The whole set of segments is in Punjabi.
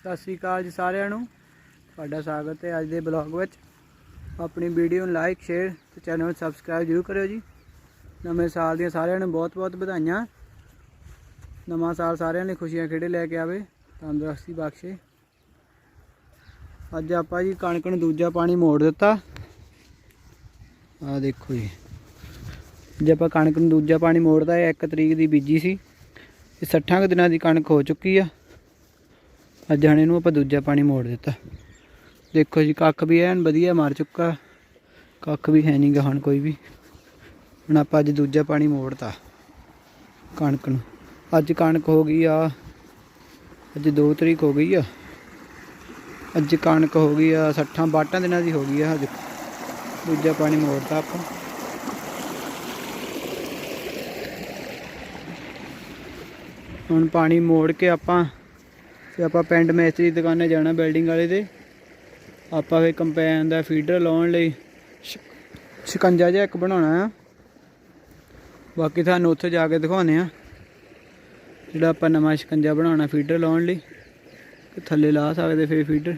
ਸਤਿ ਸ੍ਰੀ ਅਕਾਲ ਜੀ ਸਾਰਿਆਂ ਨੂੰ। ਤੁਹਾਡਾ ਸਵਾਗਤ ਹੈ ਅੱਜ ਦੇ ਬਲੌਗ ਵਿੱਚ। ਆਪਣੀ ਵੀਡੀਓ ਨੂੰ ਲਾਈਕ ਸ਼ੇਅਰ ਤੇ ਚੈਨਲ ਨੂੰ ਸਬਸਕ੍ਰਾਈਬ ਜ਼ਰੂਰ ਕਰਿਓ ਜੀ। ਨਵੇਂ ਸਾਲ ਦੀਆਂ ਸਾਰਿਆਂ ਨੂੰ ਬਹੁਤ-ਬਹੁਤ ਵਧਾਈਆਂ। ਨਵਾਂ ਸਾਲ ਸਾਰਿਆਂ ਲਈ ਖੁਸ਼ੀਆਂ ਖੇੜੇ ਲੈ ਕੇ ਆਵੇ। ਤੰਦਰੁਸਤੀ ਬਖਸ਼ੇ। ਅੱਜ ਆਪਾਂ ਜੀ ਕਣਕ ਨੂੰ ਦੂਜਾ ਪਾਣੀ ਮੋੜ ਦਿੱਤਾ। ਆਹ ਦੇਖੋ ਜੀ। ਜੇ ਆਪਾਂ ਕਣਕ ਨੂੰ ਦੂਜਾ ਪਾਣੀ ਮੋੜਦਾ, ਇਹ 1 ਤਰੀਕ ਦੀ ਬੀਜੀ ਸੀ। ਇਹ 60 ਕੁ ਦਿਨਾਂ ਦੀ ਕਣਕ ਹੋ ਚੁੱਕੀ ਆ। ਅੱਜ ਹਣੇ ਨੂੰ ਆਪਾਂ ਦੂਜਾ ਪਾਣੀ ਮੋੜ ਦਿੱਤਾ। ਦੇਖੋ ਜੀ, ਕੱਖ ਵੀ ਐਨ ਵਧੀਆ ਮਾਰ ਚੁੱਕਾ। ਕੱਖ ਵੀ ਹੈ ਨਹੀਂ ਗਾ ਹੁਣ ਕੋਈ ਵੀ। ਹੁਣ ਆਪਾਂ ਅੱਜ ਦੂਜਾ ਪਾਣੀ ਮੋੜਤਾ ਕਣਕ ਨੂੰ। ਅੱਜ ਕਣਕ ਹੋ ਗਈ ਆ, ਅੱਜ 2 ਤਰੀਕ ਹੋ ਗਈ ਆ। ਅੱਜ ਕਣਕ ਹੋ ਗਈ ਆ 60 ਬਾਟਾਂ ਦਿਨਾਂ ਦੀ ਹੋ ਗਈ ਆ ਅੱਜ। ਦੂਜਾ ਪਾਣੀ ਮੋੜਤਾ ਆਪਾਂ। ਹੁਣ ਪਾਣੀ ਮੋੜ ਕੇ ਆਪਾਂ ਤੇ ਆਪਾਂ ਪਿੰਡ ਮੇਸਤਰੀ ਦੀ ਦੁਕਾਨੇ ਜਾਣਾ ਬਿਲਡਿੰਗ ਵਾਲੇ ਦੇ। ਆਪਾਂ ਫੇ ਕੰਪੈਨ ਦਾ ਫੀਡਰ ਲਾਉਣ ਲਈ ਸ਼ਿਕੰਜਾ ਜਿਹਾ ਇੱਕ ਬਣਾਉਣਾ ਆ। ਬਾਕੀ ਤੁਹਾਨੂੰ ਉੱਥੇ ਜਾ ਕੇ ਦਿਖਾਉਨੇ ਆ। ਜਿਹੜਾ ਆਪਾਂ ਨਵਾਂ ਸ਼ਿਕੰਜਾ ਬਣਾਉਣਾ ਫੀਡਰ ਲਾਉਣ ਲਈ। ਕਿ ਥੱਲੇ ਲਾ ਸਕਦੇ ਫੇ ਫੀਡਰ।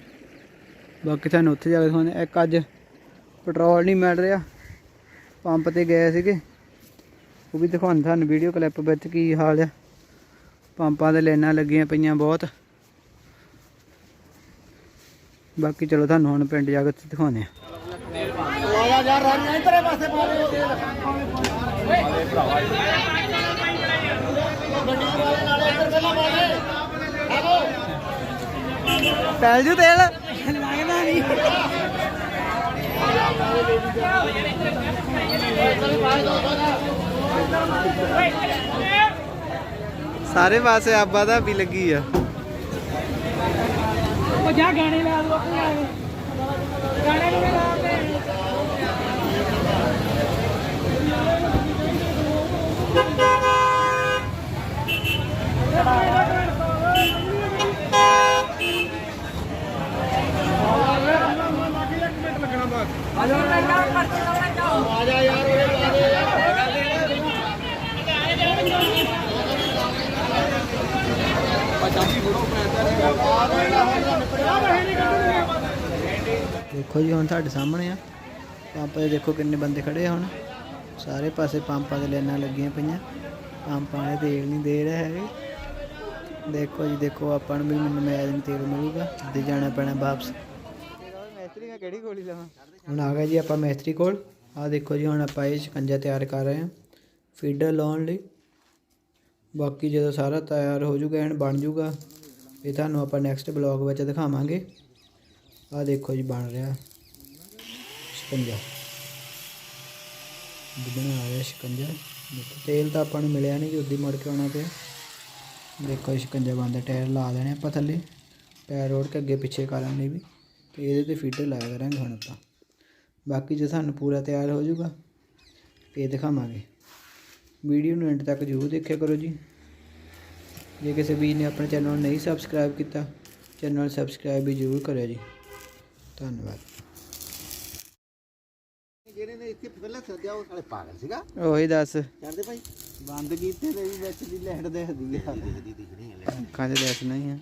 ਬਾਕੀ ਤੁਹਾਨੂੰ ਉੱਥੇ ਜਾ ਕੇ ਦਿਖਾਉਨੇ ਇੱਕ ਅੱਜ ਪੈਟਰੋਲ ਨਹੀਂ ਮਿਲ ਰਿਹਾ। ਪੰਪ ਤੇ ਗਏ ਸੀਗੇ। ਉਹ ਵੀ ਦਿਖਾਉਣ ਤੁਹਾਨੂੰ ਵੀਡੀਓ ਕਲਿੱਪ ਵਿੱਚ ਕੀ ਹਾਲ ਆ। ਪੰਪਾਂ ਤੇ ਲਾਈਨਾਂ ਲੱਗੀਆਂ ਪਈਆਂ ਬਹੁਤ। ਬਾਕੀ ਚਲੋ ਤੁਹਾਨੂੰ ਹੁਣ ਪਿੰਡ ਜਾ ਕੇ ਉੱਥੇ ਦਿਖਾਉਂਦੇ ਆ ਪੈਲ ਜੂ ਤੇਲ। ਲੱਗਦਾ ਨਹੀਂ ਸਾਰੇ ਪਾਸੇ ਆਬਾ ਦਾ ਵੀ ਲੱਗੀ ਆ। ਉਹ ਜਾ ਗਾਣੇ ਲਾ ਦੋ ਆਪਣੇ। ਆਲੇ ਗਾਣੇ ਨੂੰ ਵੀ ਲਾ ਦੇ। ਦੇਖੋ ਜੀ, ਹੁਣ ਤੁਹਾਡੇ ਸਾਹਮਣੇ ਆ। ਪੰਪ ਦੇ ਦੇਖੋ ਕਿੰਨੇ ਬੰਦੇ ਖੜੇ ਆ ਹੁਣ। ਸਾਰੇ ਪਾਸੇ ਪੰਪਾਂ ਦੇ ਲਾਈਨਾਂ ਲੱਗੀਆਂ ਪਈਆਂ। ਪੰਪਾਂ ਵਾਲੇ ਤੇਲ ਨਹੀਂ ਦੇ ਰਹੇ ਹੈਗੇ। ਦੇਖੋ ਜੀ, ਦੇਖੋ ਆਪਾਂ ਨੂੰ ਵੀ ਮੈਨੂੰ ਮੈਦ ਨੂੰ ਤੇਲ ਮਿਲੂਗਾ। ਤੇ ਜਾਣਾ ਪੈਣਾ ਵਾਪਸ। ਮੈਸਤਰੀ ਮੈਂ ਕਿਹੜੀ ਗੋਲੀ ਲਵਾਂ ਹੁਣ ਆ ਗਏ ਜੀ ਆਪਾਂ ਮੈਸਤਰੀ ਕੋਲ। ਆ ਦੇਖੋ ਜੀ, ਹੁਣ ਆਪਾਂ ਇਹ ਸ਼ਿਕੰਜਾ ਤਿਆਰ ਕਰ ਰਹੇ ਹਾਂ। ਫੀਡਰ ਲਾਉਣ ਲਈ। ਬਾਕੀ ਜਦੋਂ ਸਾਰਾ ਤਿਆਰ ਹੋ ਜੂਗਾ, ਐਨ ਬਣ ਜੂਗਾ। ਇਹ ਤੁਹਾਨੂੰ ਆਪਾਂ ਨੈਕਸਟ ਬਲੌਗ ਵਿੱਚ ਦਿਖਾਵਾਂਗੇ। ਆ ਦੇਖੋ ਜੀ, ਬਣ ਰਿਹਾ ਸ਼ਿਕੰਜਾ। ਬਣਾ ਰਿਹਾ ਸ਼ਿਕੰਜਾ। ਤੇਲ ਤਾਂ ਆਪਾਂ ਨੂੰ ਮਿਲਿਆ ਨਹੀਂ ਜੀ, ਉੱਦੀ ਮੁੜ ਕੇ ਆਉਣਾ ਪਿਆ। ਦੇਖੋ ਸ਼ਿਕੰਜਾ ਬਣਦਾ, ਟਾਇਰ ਲਾ ਦੇਣੇ ਆਪਾਂ ਥੱਲੇ। ਪੈਰ ਰੋੜ ਕੇ ਅੱਗੇ ਪਿੱਛੇ ਕਰਨ ਲਈ ਵੀ। ਤੇ ਇਹਦੇ ਤੇ ਫੀਟਰ ਲਾਇਆ ਕਰਾਂਗੇ ਹੁਣ ਆਪਾਂ। ਬਾਕੀ ਜੇ ਸਾਨੂੰ ਪੂਰਾ ਤਿਆਰ ਹੋ ਜਾਊਗਾ, ਇਹ ਦਿਖਾਵਾਂਗੇ। ਵੀਡੀਓ ਨੂੰ ਐਂਡ ਤੱਕ ਜ਼ਰੂਰ ਦੇਖਿਆ ਕਰੋ ਜੀ। ਜੇ ਕਿਸੇ ਵੀਰ ਨੇ ਆਪਣੇ ਚੈਨਲ ਨੂੰ ਨਹੀਂ ਸਬਸਕ੍ਰਾਈਬ ਕੀਤਾ ਚੈਨਲ ਨੂੰ ਸਬਸਕ੍ਰਾਈਬ ਵੀ ਜ਼ਰੂਰ ਕਰਿਓ ਜੀ। ਧੰਨਵਾਦ। ਜਿਹੜੇ ਨੇ ਇੱਥੇ ਪਹਿਲਾਂ ਸੱਦਿਆ ਉਹ ਸਾਲੇ ਪਾਗਲ ਸੀਗਾ। ਉਹੀ ਦੱਸ। ਕਰਦੇ ਭਾਈ। ਬੰਦ ਕੀਤੇ ਤੇ ਵੀ ਵਿੱਚ ਦੀ ਲੈਟ ਦੇਖਦੀ ਆ ਦੇਖਦੀ ਦਿਖਣੀ ਹੈ ਅੱਖਾਂ 'ਚ ਦੱਸ ਨਹੀਂ ਆ।